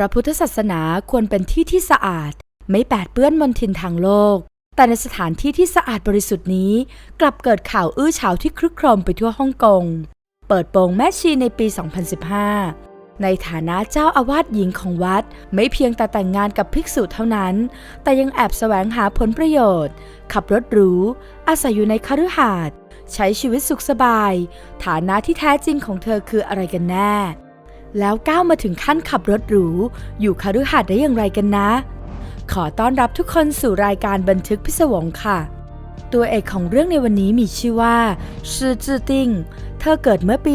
พระพุทธศาสนาควรเป็นที่ที่สะอาด ไม่แปดเปื้อนมลทินทางโลก แต่ในสถานที่ที่สะอาดบริสุทธิ์นี้ กลับเกิดข่าวอื้อฉาวที่ครึกโครมไปทั่วฮ่องกง เปิดโปงแม่ชีในปี 2015 ในฐานะเจ้าอาวาสหญิงของวัด ไม่เพียงแต่แต่งงานกับภิกษุเท่านั้น แต่ยังแอบแสวงหาผลประโยชน์ ขับรถหรู อาศัยอยู่ในคฤหาสน์ใช้ชีวิตสุขสบาย ฐานะที่แท้จริงของเธอคืออะไรกันแน่ แล้วก้าวมาถึงขั้นขับรถหรู อยู่คฤหาสน์ได้อย่างไรกันนะ ขอต้อนรับทุกคนสู่รายการบันทึกพิศวงค่ะ ตัวเอกของเรื่องในวันนี้มีชื่อว่าชื่อจือติงเธอเกิดเมื่อปี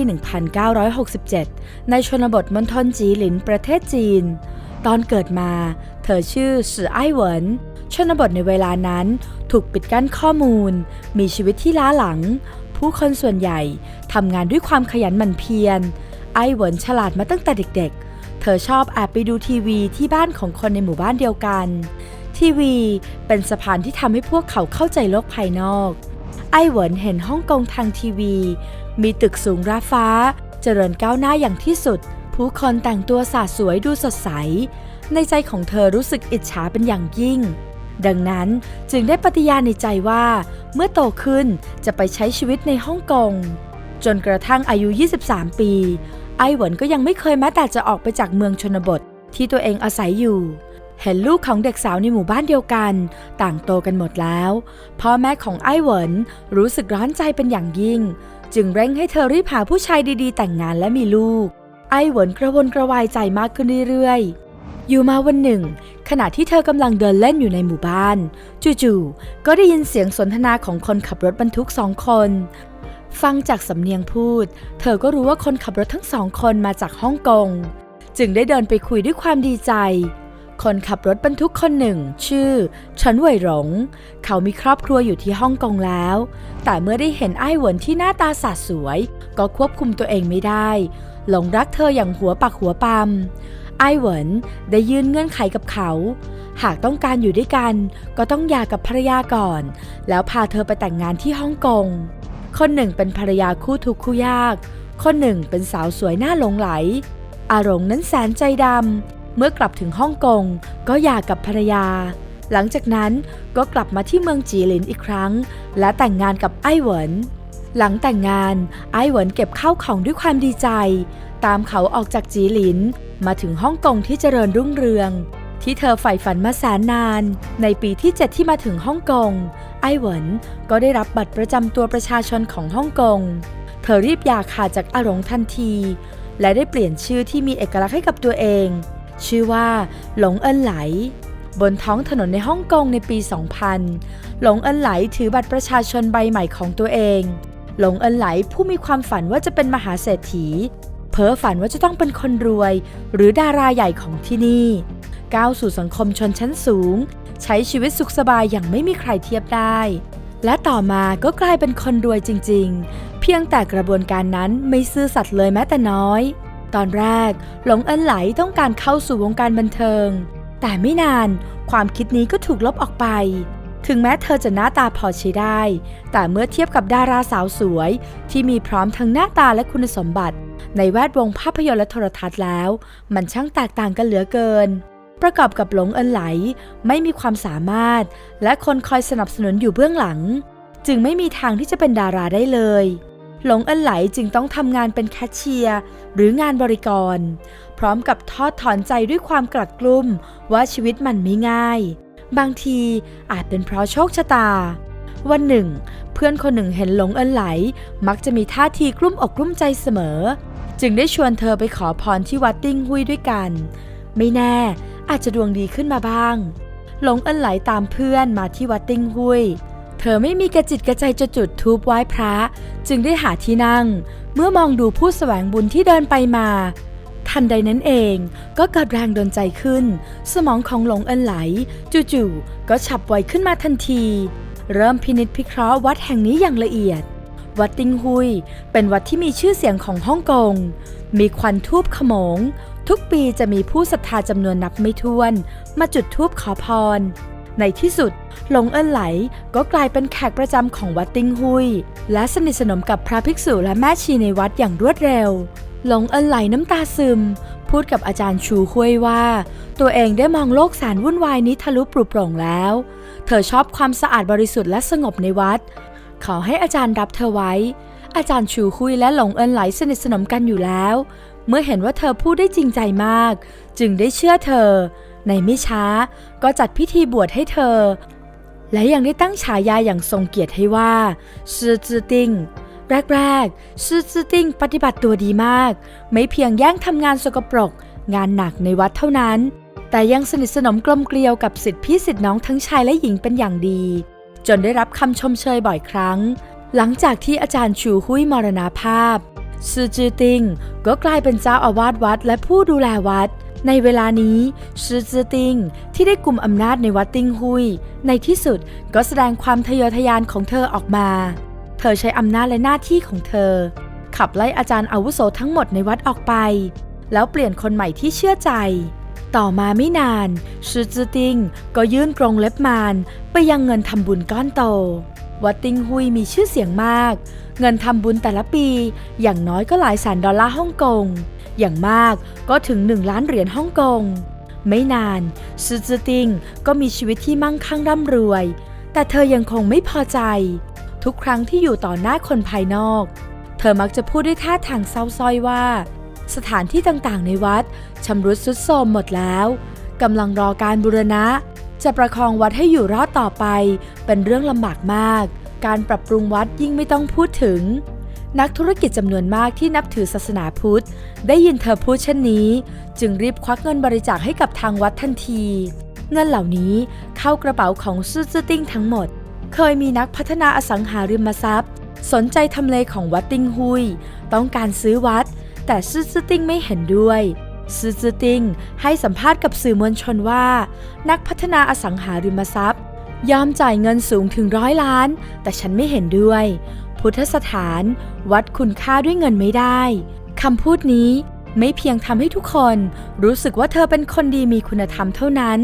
1967 ในชนบทมณฑลจีหลินประเทศจีน ตอนเกิดมา เธอชื่อสือไอ้เหวินชนบทในเวลานั้นถูกปิดกั้นข้อมูล มีชีวิตที่ล้าหลัง ผู้คนส่วนใหญ่ทำงานด้วยความขยันหมั่นเพียร ไอ้เหวินฉลาดมาตั้งแต่เด็กๆ เธอชอบแอบไปดูทีวีที่บ้านของคนในหมู่บ้านเดียวกัน ทีวีเป็นสะพานที่ทำให้พวกเขาเข้าใจโลกภายนอก ไอ้เหวินเห็นฮ่องกงทางทีวี มีตึกสูงราฟ้า เจริญก้าวหน้าอย่างที่สุด ผู้คนแต่งตัวสาสวยดูสดใส ในใจของเธอรู้สึกอิจฉาเป็นอย่างยิ่ง ดังนั้นจึงได้ปฏิญาณในใจว่า เมื่อโตขึ้นจะไปใช้ชีวิตในฮ่องกงจนกระทั่งอายุ 23 ปี ไอ้เหวนก็ยังไม่เคยแม้แต่จะออกไปจากเมืองชนบทที่ตัวเองอาศัยอยู่ เห็นลูกของเด็กสาวในหมู่บ้านเดียวกัน ต่างโตกันหมดแล้ว พ่อแม่ของไอ้เหวนรู้สึกร้อนใจเป็นอย่างยิ่ง จึงเร่งให้เธอรีบหาผู้ชายดีๆ แต่งงานและมีลูก ไอ้เหวนกระวนกระวายใจมากขึ้นเรื่อยๆ อยู่มาวันหนึ่ง ขณะที่เธอกำลังเดินเล่นอยู่ในหมู่บ้าน จู่ๆก็ได้ยินเสียงสนทนาของคนขับรถบรรทุกสองคน ฟังจากสำเนียงพูด เธอก็รู้ว่าคนขับรถทั้งสองคนมาจากฮ่องกง จึงได้เดินไปคุยด้วยความดีใจ คนขับรถบรรทุกคนหนึ่ง ชื่อเฉินเหวยหลง เขามีครอบครัวอยู่ที่ฮ่องกงแล้ว แต่เมื่อได้เห็นไอ้หวนที่หน้าตาสาดสวย ก็ควบคุมตัวเองไม่ได้ หลงรักเธออย่างหัวปักหัวปามไอ้เหวินได้ยื่นเงื่อนไขกับเขา หากต้องการอยู่ด้วยกัน ก็ต้องหย่ากับภรรยาก่อน แล้วพาเธอไปแต่งงานที่ฮ่องกง คนหนึ่งเป็นภรรยาคู่ทุกข์คู่ยาก คนหนึ่งเป็นสาวสวยหน้าหลงไหล อารมณ์นั้นแสนใจดำ เมื่อกลับถึงฮ่องกงก็หย่ากับภรรยา หลังจากนั้นก็กลับมาที่เมืองจีหลินอีกครั้ง และแต่งงานกับไอ้เหวิน หลังแต่งงานไอ้เหวินเก็บข้าวของด้วยความดีใจ ตามเขาออกจากจีหลิน มาถึงฮ่องกงที่เจริญรุ่งเรืองที่เธอใฝ่ฝันมาแสนนาน ในปีที่ 7 ที่มาถึงฮ่องกง ไอ้เหวินก็ได้รับบัตรประจำตัวประชาชนของฮ่องกง เธอรีบหย่าขาดจากอาหลงทันที และได้เปลี่ยนชื่อที่มีเอกลักษณ์ให้กับตัวเอง ชื่อว่าหลงเอินไหล บนท้องถนนในฮ่องกงในปี 2000 หลงเอินไหลถือบัตรประชาชนใบใหม่ของตัวเอง หลงเอินไหลผู้มีความฝันว่าจะเป็นมหาเศรษฐี เพ้อฝันว่าจะต้องเป็นคนรวย หรือดาราใหญ่ของที่นี่ ก้าวสู่สังคมชนชั้นสูง ใช้ชีวิตสุขสบายอย่างไม่มีใครเทียบได้ และต่อมาก็กลายเป็นคนรวยจริง ๆ เพียงแต่กระบวนการนั้นไม่ซื่อสัตย์เลยแม้แต่น้อย ตอนแรกหลงเอินไหลต้องการเข้าสู่วงการบันเทิง แต่ไม่นานความคิดนี้ก็ถูกลบออกไป ถึงแม้เธอจะหน้าตาพอใช้ได้ แต่เมื่อเทียบกับดาราสาวสวย ที่มีพร้อมทั้งหน้าตาและคุณสมบัติ ในแวดวงภาพยนตร์และโทรทัศน์แล้ว มันช่างแตกต่างกันเหลือเกิน ประกอบกับหลงเอินไหลไม่มีความสามารถ และคนคอยสนับสนุนอยู่เบื้องหลัง จึงไม่มีทางที่จะเป็นดาราได้เลย หลงเอินไหลจึงต้องทำงานเป็นแคชเชียร์หรืองานบริกร พร้อมกับทอดถอนใจด้วยความกลัดกลุ้มว่าชีวิตมันไม่ง่าย บางทีอาจเป็นเพราะโชคชะตา วันหนึ่ง เพื่อนคนหนึ่งเห็นหลงเอินไหล มักจะมีท่าทีกลุ้มอกกลุ้มใจเสมอ จึงได้ชวนเธอไปขอพรที่วัดติ้งหุยด้วยกัน ไม่แน่ อาจจะดวงดีขึ้นมาบ้าง หลงเอินไหลตามเพื่อนมาที่วัดติ้งหุยเธอไม่มีกระจิตกระใจจะจุดทูบไหว้พระ จึงได้หาที่นั่ง เมื่อมองดูผู้แสวงบุญที่เดินไปมา ทันใดนั้นเองก็เกิดแรงดนใจขึ้น สมองของหลงเอินไหล จู่ๆก็ฉับไวขึ้นมาทันที เริ่มพินิจพิเคราะห์วัดแห่งนี้อย่างละเอียดวัดติงหุย เป็นวัดที่มีชื่อเสียงของฮ่องกง มีควันทูบขโมง ทุกปีจะมีผู้ศรัทธาจำนวนนับไม่ถ้วน มาจุดทูบขอพร ในที่สุดหลงเอินไหลก็กลายเป็นแขกประจำของวัดติงหุย และสนิทสนมกับพระภิกษุและแม่ชีในวัดอย่างรวดเร็ว หลงเอินไหลน้ำตาซึม พูดกับอาจารย์ชูห้ยว่า ตัวเองได้มองโลกแสนวุ่นวายนี้ทะลุปลุกโปร่งแล้ว เธอชอบความสะอาดบริสุทธิ์และสงบในวัด ขอให้อาจารย์รับเธอไว้ อาจารย์ชูคุยและหลงเอินไหลสนิทสนมกันอยู่แล้ว เมื่อเห็นว่าเธอพูดได้จริงใจมาก จึงได้เชื่อเธอ ในไม่ช้าก็จัดพิธีบวชให้เธอ และยังได้ตั้งฉายาอย่างทรงเกียรติให้ว่าซื่อจือติงแรกๆซื่อจือติงปฏิบัติตัวดีมาก ไม่เพียงแย่งทำงานสกปรก งานหนักในวัดเท่านั้น แต่ยังสนิทสนมกลมเกลียวกับสิทธิพี่สิทธิน้องทั้งชายและหญิงเป็นอย่างดี จนได้รับคำชมเชยบ่อยครั้ง หลังจากที่อาจารย์ชูหุยมรณาภาพ ซือจือติงก็กลายเป็นเจ้าอาวาสวัดและผู้ดูแลวัด ในเวลานี้ซือจือติงที่ได้กลุ่มอำนาจในวัดติงหุย ในที่สุดก็แสดงความทะเยอทะยานของเธอออกมา เธอใช้อำนาจและหน้าที่ของเธอ ขับไล่อาจารย์อาวุโสทั้งหมดในวัดออกไป แล้วเปลี่ยนคนใหม่ที่เชื่อใจต่อมาไม่นานชื่อจือติงก็ยื่นกรงเล็บมารไปยังเงินทำบุญก้อนโต วัดติงหุยมีชื่อเสียงมาก เงินทำบุญแต่ละปี อย่างน้อยก็หลายแสนดอลลาร์ฮ่องกง อย่างมากก็ถึง 1 ล้านเหรียญฮ่องกง ไม่นานซูจือติงก็มีชีวิตที่มั่งคั่งร่ำรวย แต่เธอยังคงไม่พอใจ ทุกครั้งที่อยู่ต่อหน้าคนภายนอก เธอมักจะพูดด้วยท่าทางเศร้าส้อยว่า สถานที่ต่างๆ ในวัดชำรุดทรุดโทรมหมดแล้วกำลังรอการบูรณะ จะประคองวัดให้อยู่รอดต่อไป เป็นเรื่องลำบากมาก การปรับปรุงวัดยิ่งไม่ต้องพูดถึง นักธุรกิจจำนวนมากที่นับถือศาสนาพุทธ ได้ยินเธอพูดเช่นนี้ จึงรีบควักเงินบริจาคให้กับทางวัดทันที เงินเหล่านี้เข้ากระเป๋าของซื่อจติ้งทั้งหมด เคยมีนักพัฒนาอสังหาริมทรัพย์ สนใจทำเลของวัดติ้งหุย ต้องการซื้อวัด แต่ซื่อจติ้งไม่เห็นด้วย ซือจือติงให้สัมภาษณ์กับสื่อมวลชนว่า นักพัฒนาอสังหาริมทรัพย์ ยอมจ่ายเงินสูงถึงร้อยล้าน แต่ฉันไม่เห็นด้วย พุทธสถานวัดคุณค่าด้วยเงินไม่ได้คำพูดนี้ไม่เพียงทำให้ทุกคนรู้สึกว่าเธอเป็นคนดีมีคุณธรรมเท่านั้น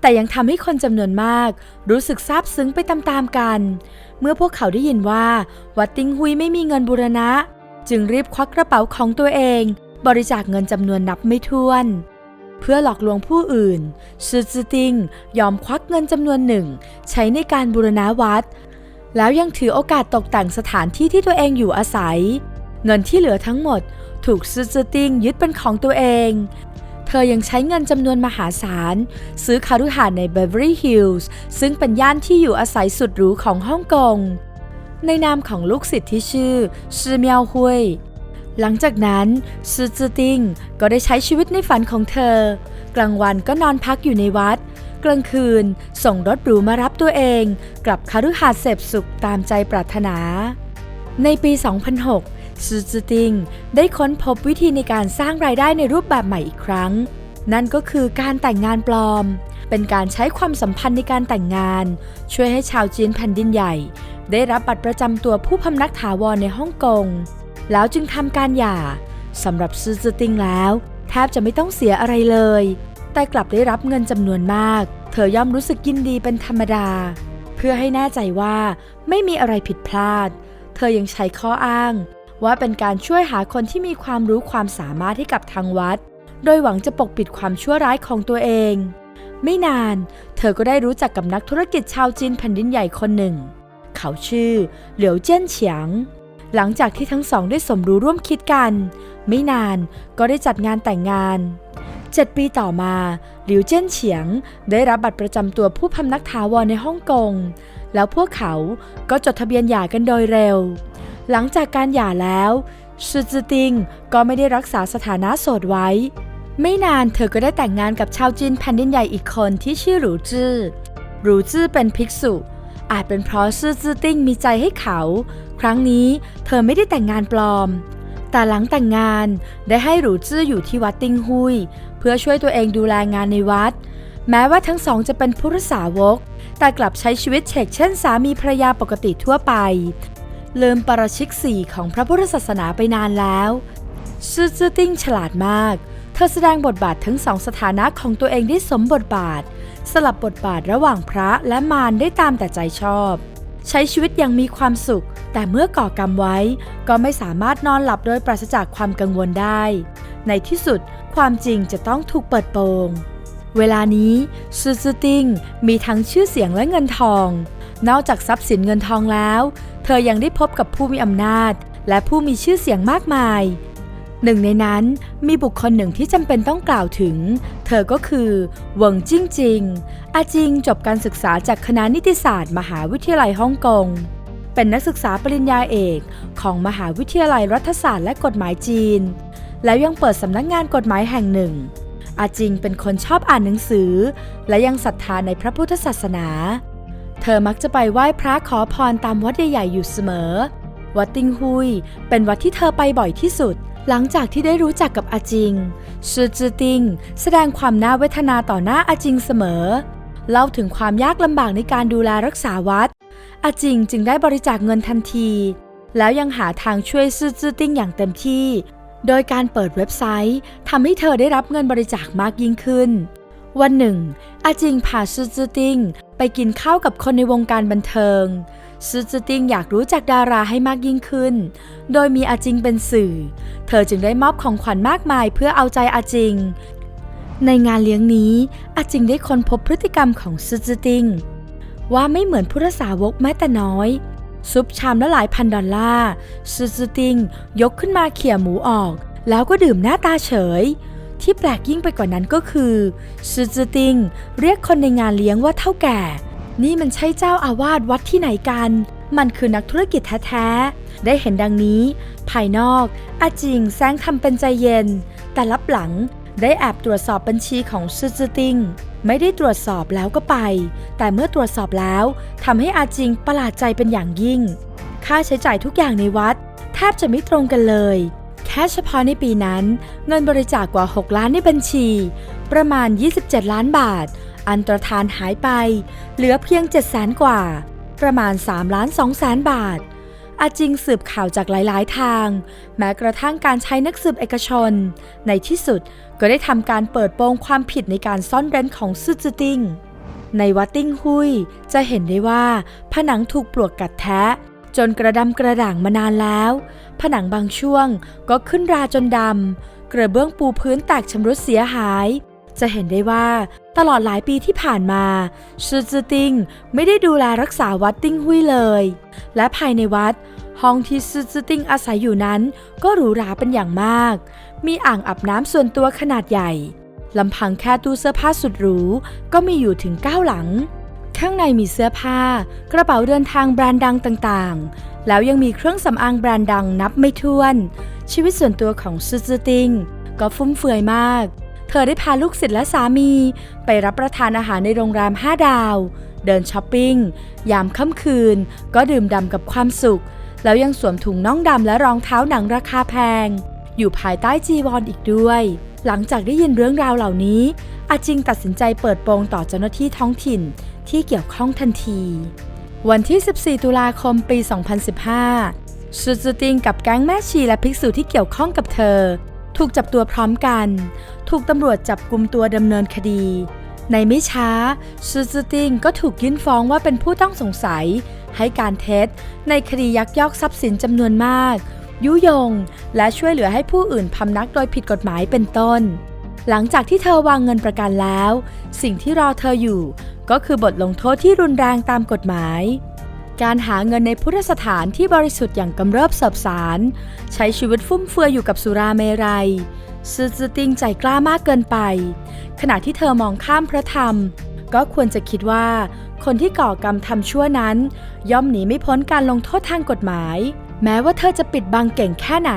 แต่ยังทำให้คนจำนวนมาก รู้สึกซาบซึ้งไปตามๆกัน เมื่อพวกเขาได้ยินว่าวัดติงหุยไม่มีเงินบูรณะ จึงรีบควักกระเป๋าของตัวเอง บริจาคเงินจำนวนนับไม่ถ้วน เพื่อหลอกลวงผู้อื่นซือจือติงยอมควักเงินจำนวนหนึ่ง ใช้ในการบูรณะวัด แล้วยังถือโอกาสตกแต่งสถานที่ที่ตัวเองอยู่อาศัย เงินที่เหลือทั้งหมด ถูกซือจือติงยึดเป็นของตัวเอง เธอยังใช้เงินจำนวนมหาศาล ซื้อคารุหาสน์ใน Beverly Hills ซึ่งเป็นย่านที่อยู่อาศัยสุดหรูของฮ่องกงในนามของลูกศิษย์ที่ชื่อชื่อเมียวฮุย หลังจากนั้นซือจือติงก็ได้ใช้ชีวิตในฝันของเธอ กลางวันก็นอนพักอยู่ในวัด กลางคืนส่งรถหรูมารับตัวเอง กลับคารุหาร์เสพสุขตามใจปรารถนา ในปี 2006ซือจือติงได้ค้นพบวิธีในการสร้างรายได้ในรูปแบบใหม่อีกครั้ง นั่นก็คือการแต่งงานปลอม เป็นการใช้ความสัมพันธ์ในการแต่งงาน ช่วยให้ชาวจีนแผ่นดินใหญ่ ได้รับบัตรประจำตัวผู้พำนักถาวรในฮ่องกง แล้วจึงทำการหย่าสำหรับซือจอติงแล้ว แทบจะไม่ต้องเสียอะไรเลย แต่กลับได้รับเงินจำนวนมาก เธอย่อมรู้สึกยินดีเป็นธรรมดา เพื่อให้แน่ใจว่าไม่มีอะไรผิดพลาด เธอยังใช้ข้ออ้าง ว่าเป็นการช่วยหาคนที่มีความรู้ความสามารถให้กับทางวัด โดยหวังจะปกปิดความชั่วร้ายของตัวเอง ไม่นาน เธอก็ได้รู้จักกับนักธุรกิจชาวจีนแผ่นดินใหญ่คนหนึ่ง เขาชื่อเหลียวเจิ้นเฉียง หลังจากที่ทั้งสองได้สมรู้ร่วมคิดกัน ไม่นานก็ได้จัดงานแต่งงานเจ็ดปีต่อมา หลิวเจิ้นเฉียง ได้รับบัตรประจำตัวผู้พำนักถาวรในฮ่องกง แล้วพวกเขาก็จดทะเบียนหย่ากันโดยเร็ว หลังจากการหย่าแล้วชื่อจือติงก็ไม่ได้รักษาสถานะโสดไว้ ไม่นานเธอก็ได้แต่งงานกับชาวจีนแผ่นดินใหญ่อีกคนที่ชื่อหรูจื้อหรูจื้อเป็นภิกษุ อาจเป็นเพราะซื่อจื้อติ้งมีใจให้เขา ครั้งนี้เธอไม่ได้แต่งงานปลอม แต่หลังแต่งงานได้ให้หรูจื้ออยู่ที่วัดติงหุย เพื่อช่วยตัวเองดูแลงานในวัด แม้ว่าทั้งสองจะเป็นผู้รักษาวก แต่กลับใช้ชีวิตเฉกเช่นสามีภรรยาปกติทั่วไป ลืมปราชิกสี่ของพระพุทธศาสนาไปนานแล้วซื่อจื้อติ้งฉลาดมาก เธอแสดงบทบาททั้งสองสถานะของตัวเองได้สมบทบาท สลับบทบาทระหว่างพระและมารได้ตามแต่ใจชอบ ใช้ชีวิตอย่างมีความสุข แต่เมื่อก่อกรรมไว้ก็ไม่สามารถนอนหลับโดยปราศจากความกังวลได้ ในที่สุดความจริงจะต้องถูกเปิดโปง เวลานี้ซูซูติงมีทั้งชื่อเสียงและเงินทอง นอกจากทรัพย์สินเงินทองแล้ว เธอยังได้พบกับผู้มีอำนาจ และผู้มีชื่อเสียงมากมาย หนึ่งในนั้นมีบุคคลหนึ่งที่จำเป็นต้องกล่าวถึง เธอก็คือเหวิงจิ้งจิง อาจิงจบการศึกษาจากคณะนิติศาสตร์ มหาวิทยาลัยฮ่องกง เป็นนักศึกษาปริญญาเอกของมหาวิทยาลัยรัฐศาสตร์และกฎหมายจีน แล้วยังเปิดสำนักงานกฎหมายแห่งหนึ่ง อาจิงเป็นคนชอบอ่านหนังสือ และยังศรัทธาในพระพุทธศาสนา เธอมักจะไปไหว้พระขอพรตามวัดใหญ่ๆอยู่เสมอ วัดติงฮุยเป็นวัดที่เธอไปบ่อยที่สุด หลังจากที่ได้รู้จักกับอาจิงซูจือติงแสดงความน่าเวทนาต่อหน้าอาจิงเสมอ เล่าถึงความยากลำบากในการดูแลรักษาวัด อาจิงจึงได้บริจาคเงินทันที แล้วยังหาทางช่วยซูจือติงอย่างเต็มที่ โดยการเปิดเว็บไซต์ทำให้เธอได้รับเงินบริจาคมากยิ่งขึ้น วันหนึ่ง อาจิงพาซูจือติงไปกินข้าวกับคนในวงการบันเทิง ซูจือติงอยากรู้จักดาราให้มากยิ่งขึ้น โดยมีอาจิงเป็นสื่อ เธอจึงได้มอบของขวัญมากมายเพื่อเอาใจอาจิง ในงานเลี้ยงนี้ อาจิงได้ค้นพบพฤติกรรมของซูจือติง ว่าไม่เหมือนผู้รักษาวกแม้แต่น้อย ซุปชามละหลายพันดอลลาร์ซูซูติงยกขึ้นมาเขี่ยหมูออก แล้วก็ดื่มหน้าตาเฉย ที่แปลกยิ่งไปกว่านั้นก็คือซูซูติงเรียกคนในงานเลี้ยงว่าเท่าแก่ นี่มันใช่เจ้าอาวาสวัดที่ไหนกัน มันคือนักธุรกิจแท้ๆ ได้เห็นดังนี้ ภายนอกอาจิงแซงทำเป็นใจเย็น แต่ลับหลังได้แอบตรวจสอบบัญชีของซูซูติง ไม่ได้ตรวจสอบแล้วก็ไป แต่เมื่อตรวจสอบแล้วทำให้อาจิงประหลาดใจเป็นอย่างยิ่ง ค่าใช้จ่ายทุกอย่างในวัด แทบจะไม่ตรงกันเลย แค่เฉพาะในปีนั้น เงินบริจาคกว่า 6 ล้านในบัญชี ประมาณ 27 ล้านบาท อันตรธานหายไป เหลือเพียง7 0 0แสนกว่า ประมาณ3ล้าน2แสนบาท อาจิงสืบข่าวจากหลาย ๆ ทาง แม้กระทั่งการใช้นักสืบเอกชน ในที่สุดก็ได้ทำการเปิดโปงความผิดในการซ่อนเร้นของซื่อจือติงในวัดติ้งหุยจะเห็นได้ว่า ผนังถูกปลวกกัดแทะ จนกระดำกระด่างมานานแล้ว ผนังบางช่วงก็ขึ้นราจนดำกระเบื้องปูพื้นแตกชำรุดเสียหาย จะเห็นได้ว่าตลอดหลายปีที่ผ่านมาชื่อจือติงไม่ได้ดูแลรักษาวัดติ้งหุยเลย และภายในวัด ห้องที่ซื่อจือติงอาศัยอยู่นั้น ก็หรูหราเป็นอย่างมาก มีอ่างอาบน้ำส่วนตัวขนาดใหญ่ลำพังแค่ตู้เสื้อผ้าสุดหรูก็มีอยู่ถึง 9 หลัง ข้างในมีเสื้อผ้า กระเป๋าเดินทางแบรนด์ดังต่างๆ แล้วยังมีเครื่องสำอางแบรนด์ดังนับไม่ถ้วน ชีวิตส่วนตัวของซูซูติงก็ฟุ่มเฟือยมาก เธอได้พาลูกศิษย์และสามี ไปรับประทานอาหารในโรงแรม 5 ดาว เดินช้อปปิ้ง ยามค่ำคืน ก็ดื่มด่ำกับความสุข แล้วยังสวมถุงน่องดำและรองเท้าหนังราคาแพง อยู่ภายใต้จีวรออีกด้วย หลังจากได้ยินเรื่องราวเหล่านี้ อาจิงตัดสินใจเปิดโปงต่อเจ้าหน้าที่ท้องถิ่นที่เกี่ยวข้องทันที วันที่ 14 ตุลาคมปี 2015ซูซูติงกับแก๊งแม่ชีและภิกษุที่เกี่ยวข้องกับเธอ ถูกจับตัวพร้อมกัน ถูกตำรวจจับกลุ่มตัวดำเนินคดี ในไม่ช้าซูซูติงก็ถูกยื่นฟ้องว่าเป็นผู้ต้องสงสัย ให้การเท็จ ในคดียักยอกทรัพย์สินจำนวนมาก ยุยง และช่วยเหลือให้ผู้อื่นพำนักโดยผิดกฎหมายเป็นต้น หลังจากที่เธอวางเงินประกันแล้ว สิ่งที่รอเธออยู่ ก็คือบทลงโทษที่รุนแรงตามกฎหมาย การหาเงินในพุทธสถานที่บริสุทธิ์อย่างกำเริบเสบสารใช้ชีวิตฟุ่มเฟือยอยู่กับสุราเมรัยซื่อจติงใจกล้ามากเกินไป ขณะที่เธอมองข้ามพระธรรม ก็ควรจะคิดว่า คนที่ก่อกรรมทำชั่วนั้น ย่อมหนีไม่พ้นการลงโทษทางกฎหมาย แม้ว่าเธอจะปิดบังเก่งแค่ไหน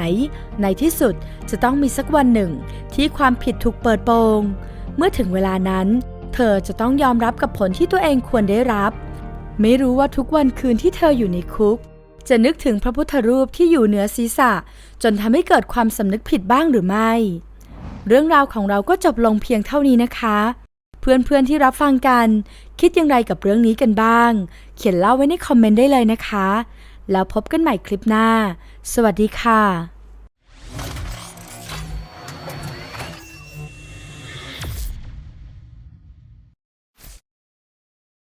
ในที่สุดจะต้องมีสักวันหนึ่ง ที่ความผิดถูกเปิดโปง เมื่อถึงเวลานั้น เธอจะต้องยอมรับกับผลที่ตัวเองควรได้รับ ไม่รู้ว่าทุกวันคืนที่เธออยู่ในคุก จะนึกถึงพระพุทธรูปที่อยู่เหนือศีรษะ จนทำให้เกิดความสำนึกผิดบ้างหรือไม่ เรื่องราวของเราก็จบลงเพียงเท่านี้นะคะ เพื่อนๆที่รับฟังกัน คิดอย่างไรกับเรื่องนี้กันบ้าง เขียนเล่าไว้ในคอมเมนต์ได้เลยนะคะ แล้วพบกันใหม่คลิปหน้า สวัสดีค่ะ